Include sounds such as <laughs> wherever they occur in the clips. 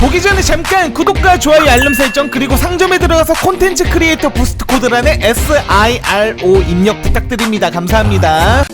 보기 전에 잠깐 구독과 좋아요 알림 설정 그리고 상점에 들어가서 콘텐츠 크리에이터 부스트 코드란에 SIRO 입력 부탁드립니다. 감사합니다.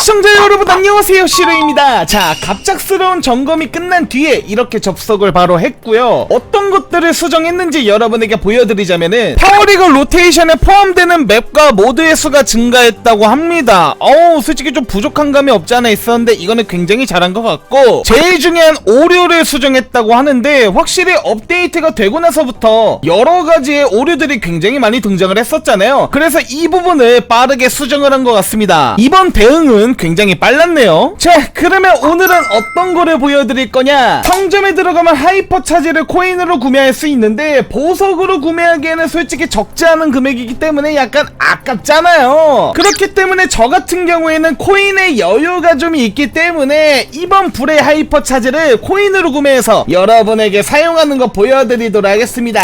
시청자 여러분 안녕하세요. 시루입니다. 자 갑작스러운 점검이 끝난 뒤에 이렇게 접속을 바로 했고요. 어떤 것들을 수정했는지 여러분에게 보여드리자면은 파워리그 로테이션에 포함되는 맵과 모드의 수가 증가했다고 합니다. 어우 솔직히 좀 부족한 감이 없지 않아 있었는데 이거는 굉장히 잘한 것 같고 제일 중요한 오류를 수정했다고 하는데 확실히 업데이트가 되고 나서부터 여러 가지의 오류들이 굉장히 많이 등장을 했었잖아요. 그래서 이 부분을 빠르게 수정을 한 것 같습니다. 이번 대응은 굉장히 빨랐네요. 자 그러면 오늘은 어떤 거를 보여드릴 거냐? 성점에 들어가면 하이퍼 차지를 코인으로 구매할 수 있는데 보석으로 구매하기에는 솔직히 적지 않은 금액이기 때문에 약간 아깝잖아요. 그렇기 때문에 저 같은 경우에는 코인의 여유가 좀 있기 때문에 이번 불의 하이퍼 차지를 코인으로 구매해서 여러분에게 사용하는 거 보여드리도록 하겠습니다.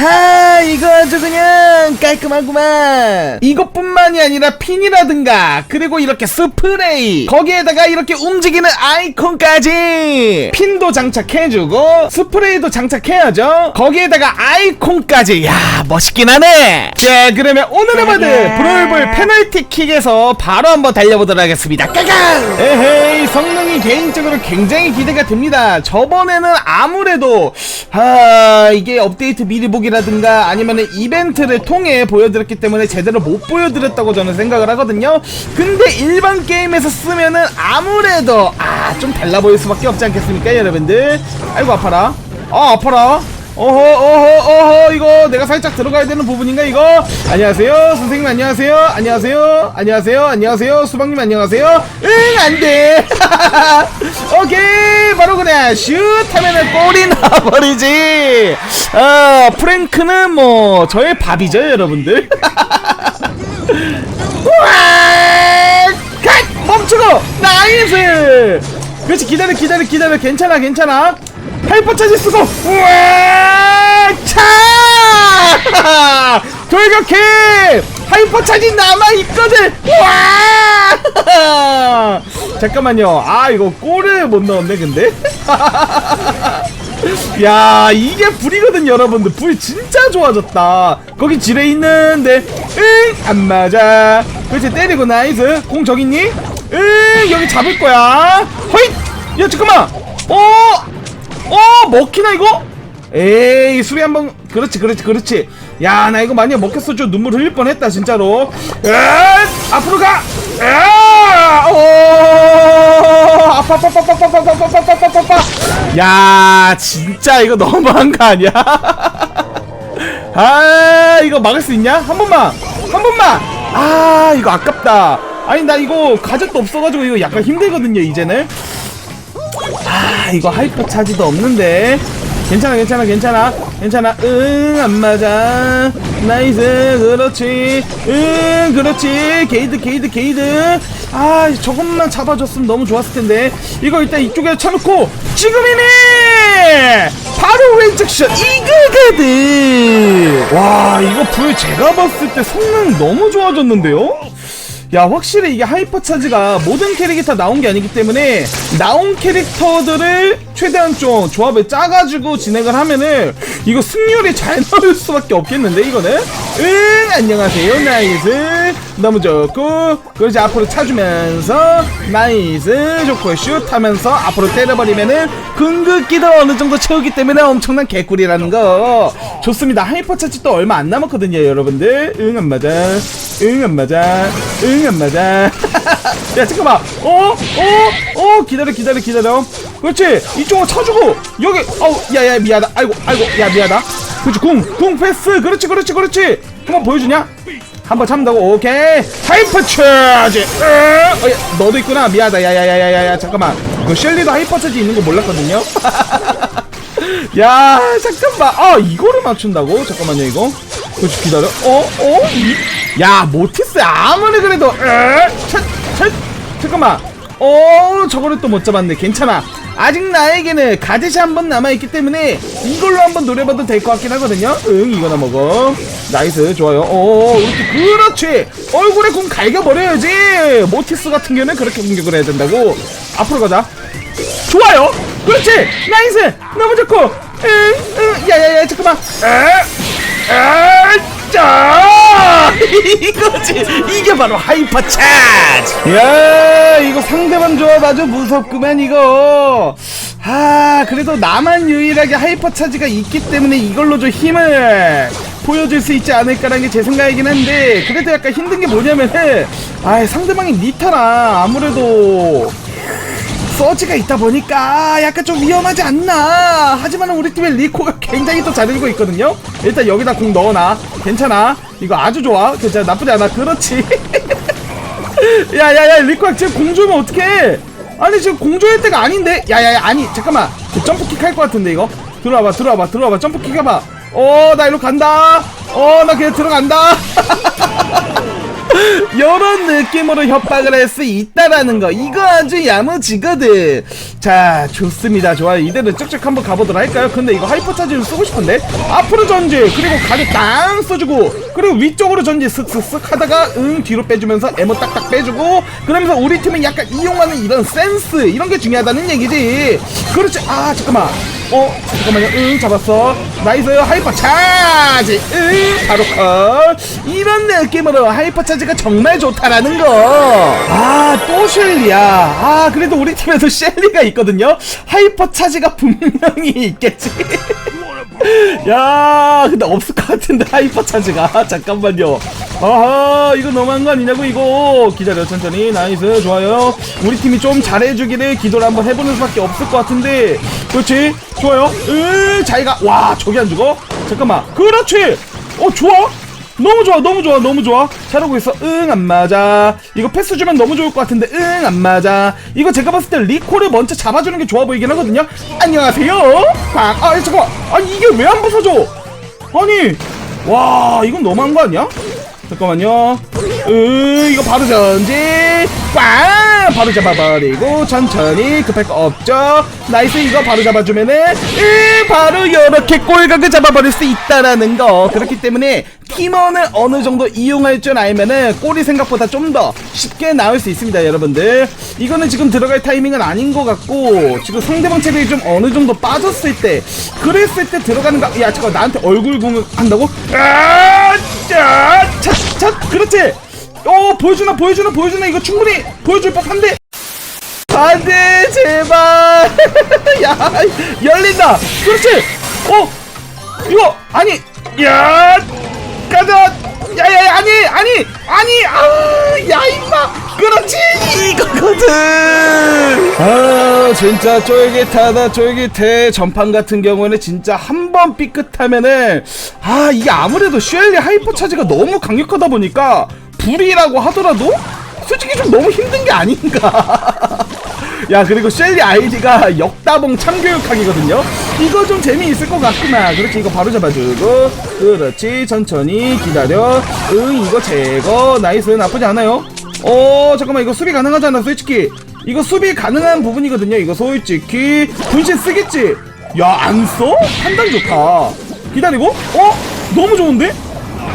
아 이거 아주 그냥 깔끔하구만. 이것뿐만이 아니라 핀이라든가 그리고 이렇게 스프레이 거기에다가 이렇게 움직이는 아이콘까지 핀도 장착해주고 스프레이도 장착해야죠 거기에다가 아이콘까지. 야 멋있긴 하네. 자 그러면 오늘의 바드 브롤볼 페널티킥에서 바로 한번 달려보도록 하겠습니다. 까강! 에헤이 성능이 개인적으로 굉장히 기대가 됩니다. 저번에는 아무래도 아 이게 업데이트 미리 보기라든가 아니면 이벤트를 통해 보여드렸기 때문에 제대로 못 보여드렸다고 저는 생각을 하거든요. 근데 일반 게임에서 쓰면은 아무래도 아 좀 달라 보일 수밖에 없지 않겠습니까 여러분들? 아이고 아파라 아 아파라. 어허 어허 어허 이거 내가 살짝 들어가야 되는 부분인가 이거? 안녕하세요 선생님 안녕하세요 안녕하세요 안녕하세요 안녕하세요 수박님 안녕하세요. 응 안돼. <laughs> 오케이 바로 그래 슛 하면은 골이 나버리지. 아 프랭크는 뭐 저의 밥이죠 여러분들? <laughs> 우와! 갓! 멈추고! 나이스! 그렇지 기다려 기다려 기다려. 괜찮아 괜찮아 하이퍼 차지 쓰고 우와 차! <laughs> 돌격해! 하이퍼 차지 남아 있거든! 우와! <laughs> 잠깐만요. 아 이거 골을 못 넣었네 근데? <laughs> 야 이게 불이거든 여러분들. 불 진짜 좋아졌다. 거기 지뢰 있는데. 응안 맞아. 그렇지 때리고 나이스 공 저기 있니? 응 여기 잡을 거야. 허잇! 야 잠깐만. 어? 어 먹히나 이거? 에이 수비 한번 그렇지 그렇지 그렇지 야 나 이거 만약 먹혔어 좀 눈물 흘릴 뻔했다 진짜로 에 앞으로 가 에! 오! 아파 아파 아파 아파 아파 아파 아파 아파 아파 아파 야 진짜 이거 너무한 거 아니야? <laughs> 아 이거 막을 수 있냐? 한 번만 한 번만 아 이거 아깝다 아니 나 이거 가zet도 없어가지고 이거 약간 힘들거든요 이제는 아 이거 하이퍼 차지도 없는데. 괜찮아 괜찮아 괜찮아. 괜찮아. 응 안 맞아. 나이스. 그렇지. 응 그렇지. 게이드 게이드 게이드. 아 저것만 잡아줬으면 너무 좋았을 텐데. 이거 일단 이쪽에 쳐놓고 지금이네! 바로 왼쪽 샷 이거거든 와 이거 불 제가 봤을 때 성능 너무 좋아졌는데요 야 확실히 이게 하이퍼 차지가 모든 캐릭터 나온 게 아니기 때문에 나온 캐릭터들을 최대한 좀 조합을 짜가지고 진행을 하면은 이거 승률이 잘 <laughs> 나올 수밖에 없겠는데 이거는? 응 안녕하세요 나이스. 너무 좋고 그렇지 앞으로 차주면서 나이스 좋고 슛 하면서 앞으로 때려버리면은 궁극기도 어느 정도 채우기 때문에 엄청난 개꿀이라는 거. 좋습니다. 하이퍼 차지 또 얼마 안 남았거든요 여러분들. 응 안 맞아. 응 안 맞아. 응 안 맞아. <laughs> 야 잠깐만. 어? 어? 어? 기다려 기다려 기다려 그렇지? 이쪽으로 쳐주고 여기 어우 야야 미안하다. 아이고 아이고 야 미안하다. 그렇지 궁궁 패스. 그렇지 그렇지 그렇지. 한번 보여주냐? 한번 참다고? 오케이. 하이퍼 차지. 어, 야, 너도 있구나. 미안하다. 야야야야야 잠깐만. 그 셸리도 하이퍼 차지 있는 거 몰랐거든요. <laughs> 야 잠깐만. 아 이거를 맞춘다고? 잠깐만요 이거. 그렇지 기다려. 어? 어? 이? 야 모티스 아무리 그래도 에? 차, 차, 잠깐만 어 저거를 또 못 잡았네. 괜찮아. 아직 나에게는 가젯이 한 번 남아있기 때문에 이걸로 한번 노려봐도 될 것 같긴 하거든요. 응 이거나 먹어. 나이스 좋아요. 오 이렇게 그렇지. 얼굴에 공 갈겨버려야지. 모티스 같은 경우는 그렇게 공격을 해야 된다고. 앞으로 가자. 좋아요. 그렇지. 나이스. 너무 좋고. 응 응. 야야야 잠깐만. 에에자 이거지. 이게 바로 하이퍼 차지. 야 이거 상대방 조합 아주 무섭구만 이거. 아 그래도 나만 유일하게 하이퍼 차지가 있기 때문에 이걸로 좀 힘을 보여줄 수 있지 않을까라는 게 제 생각이긴 한데 그래도 약간 힘든 게 뭐냐면은 아 상대방이 니타라 아무래도 서지가 있다 보니까 약간 좀 위험하지 않나. 하지만 우리 팀의 리코가 굉장히 또 잘해주고 있거든요. 일단 여기다 공 넣어놔. 괜찮아. 이거 아주 좋아. 괜찮아. 나쁘지 않아. 그렇지. <laughs> 야야야 리코야 지금 공 주면 어떡해? 아니 지금 공 줘야 때가 아닌데? 야야야 아니 잠깐만. 그 점프킥 할 것 같은데 이거? 들어와봐 들어와봐 들어와봐. 점프킥 해봐. 어나 일로 간다. 어나 그냥 들어간다 <laughs> <laughs> 요런 느낌으로 협박을 할 수 있다라는 거. 이거 아주 야무지거든. 자 좋습니다. 좋아요. 이대로 쭉쭉 한번 가보도록 할까요? 근데 이거 하이퍼 차지를 쓰고 싶은데? 앞으로 전지 그리고 가드 땅 써주고 그리고 위쪽으로 전지 쓱쓱쓱 하다가 응 뒤로 빼주면서 에모 딱딱 빼주고 그러면서 우리 팀은 약간 이용하는 이런 센스 이런 게 중요하다는 얘기지. 그렇지. 아 잠깐만 어? 잠깐만요. 응 잡았어. 나이스 하이퍼 차지. 응 바로 컷. 이런 느낌으로 하이퍼 차지가 정말 좋다라는 거 아 또 셸리야. 아 그래도 우리 팀에도 셸리가 있거든요. 하이퍼 차지가 분명히 있겠지 <laughs> <laughs> 야 근데 없을 것 같은데 <laughs> 하이퍼 차지가. 잠깐만요. 아하 이거 너무한 거 아니냐고 이거. 기다려 천천히. 나이스 좋아요. 우리 팀이 좀 잘해주기를 기도를 한번 해보는 수밖에 없을 것 같은데. 그렇지? 좋아요. 으 자기가 와 저기 안 죽어? 잠깐만. 그렇지! 어 좋아 너무 좋아 너무 좋아 너무 좋아. 잘하고 있어. 응 안 맞아. 이거 패스 주면 너무 좋을 것 같은데 응 안 맞아. 이거 제가 봤을 때 리코를 먼저 잡아주는 게 좋아 보이긴 하거든요. 안녕하세요. 아, 아 잠깐만. 아니 이게 왜 안 부서져? 아니 와 이건 너무한 거 아니야 잠깐만요. 으 이거 바로 전지 꽝 바로 잡아버리고 천천히 급할 거 없죠? 나이스 이거 바로 잡아주면은 으 바로 이렇게 꼴각을 잡아버릴 수 있다라는 거. 그렇기 때문에 팀원을 어느 정도 이용할 줄 알면은 골이 생각보다 좀 더 쉽게 나올 수 있습니다 여러분들. 이거는 지금 들어갈 타이밍은 아닌 것 같고 지금 상대방 체력이 좀 어느 정도 빠졌을 때 그랬을 때 들어가는 거 야 잠깐 나한테 얼굴 공격한다고? 아 자차차 그렇지. 어 보여주나 보여주나 보여주나. 이거 충분히 보여줄 법한데. 안 돼 제발. <laughs> 야 열린다. 그렇지. 어 이거 아니. 야 가자. 야 야 야 아니 아니 아니 아야 임마 그렇지 아 진짜 쫄깃하다 쫄깃해. 전판 같은 경우에는 진짜 한 번 삐끗하면은 아 이게 아무래도 슈엘리 하이퍼 차지가 너무 강력하다 보니까 불이라고 하더라도 솔직히 좀 너무 힘든 게 아닌가. <laughs> 야 그리고 셸리 아이디가 역다봉 참교육학이거든요. 이거 좀 재미있을 것 같구나. 그렇지 이거 바로 잡아주고. 그렇지 천천히 기다려. 응 이거 제거 나이스. 나쁘지 않아요 어 잠깐만 이거 수비 가능하잖아 솔직히 이거 수비 가능한 부분이거든요 이거 솔직히 분신 쓰겠지 야 안 써? 판단 좋다 기다리고 어? 너무 좋은데?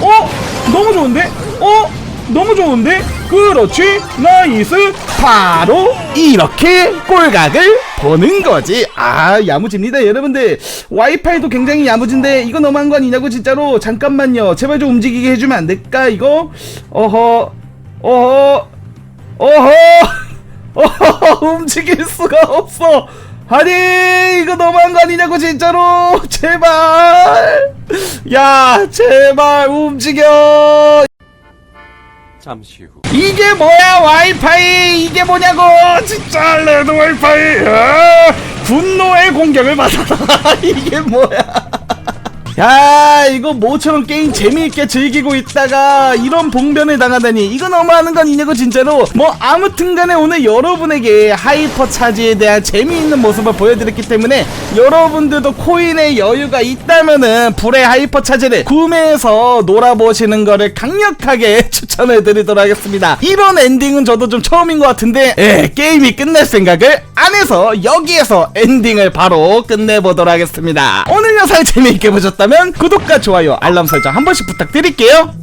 어? 너무 좋은데? 어? 너무 좋은데? 그렇지 나이스 바로 이렇게 꼴각을 보는 거지 아 야무집니다 여러분들 와이파이도 굉장히 야무진데 이거 너무한 거 아니냐고 진짜로 잠깐만요 제발 좀 움직이게 해주면 안 될까 이거 어허 어허! 어허! <laughs> 어허! 움직일 수가 없어! 아니 이거 너무한 거 아니냐고 진짜로! <laughs> 제발! 야 제발 움직여! 잠시 후. 이게 뭐야 와이파이! 이게 뭐냐고! 진짜 레드 와이파이! 아, 분노의 공격을 받아라! <laughs> 이게 뭐야 야 이거 모처럼 게임 재미있게 즐기고 있다가 이런 봉변을 당하다니. 이거 너무하는 거 아니냐고 진짜로. 뭐 아무튼간에 오늘 여러분에게 하이퍼 차지에 대한 재미있는 모습을 보여드렸기 때문에 여러분들도 코인의 여유가 있다면은 불의 하이퍼 차지를 구매해서 놀아보시는 거를 강력하게 <laughs> 추천을 드리도록 하겠습니다. 이런 엔딩은 저도 좀 처음인 것 같은데 예, 게임이 끝날 생각을 안 해서 여기에서 엔딩을 바로 끝내보도록 하겠습니다 영상 재미있게 보셨다면 구독과 좋아요 알람 설정 한 번씩 부탁드릴게요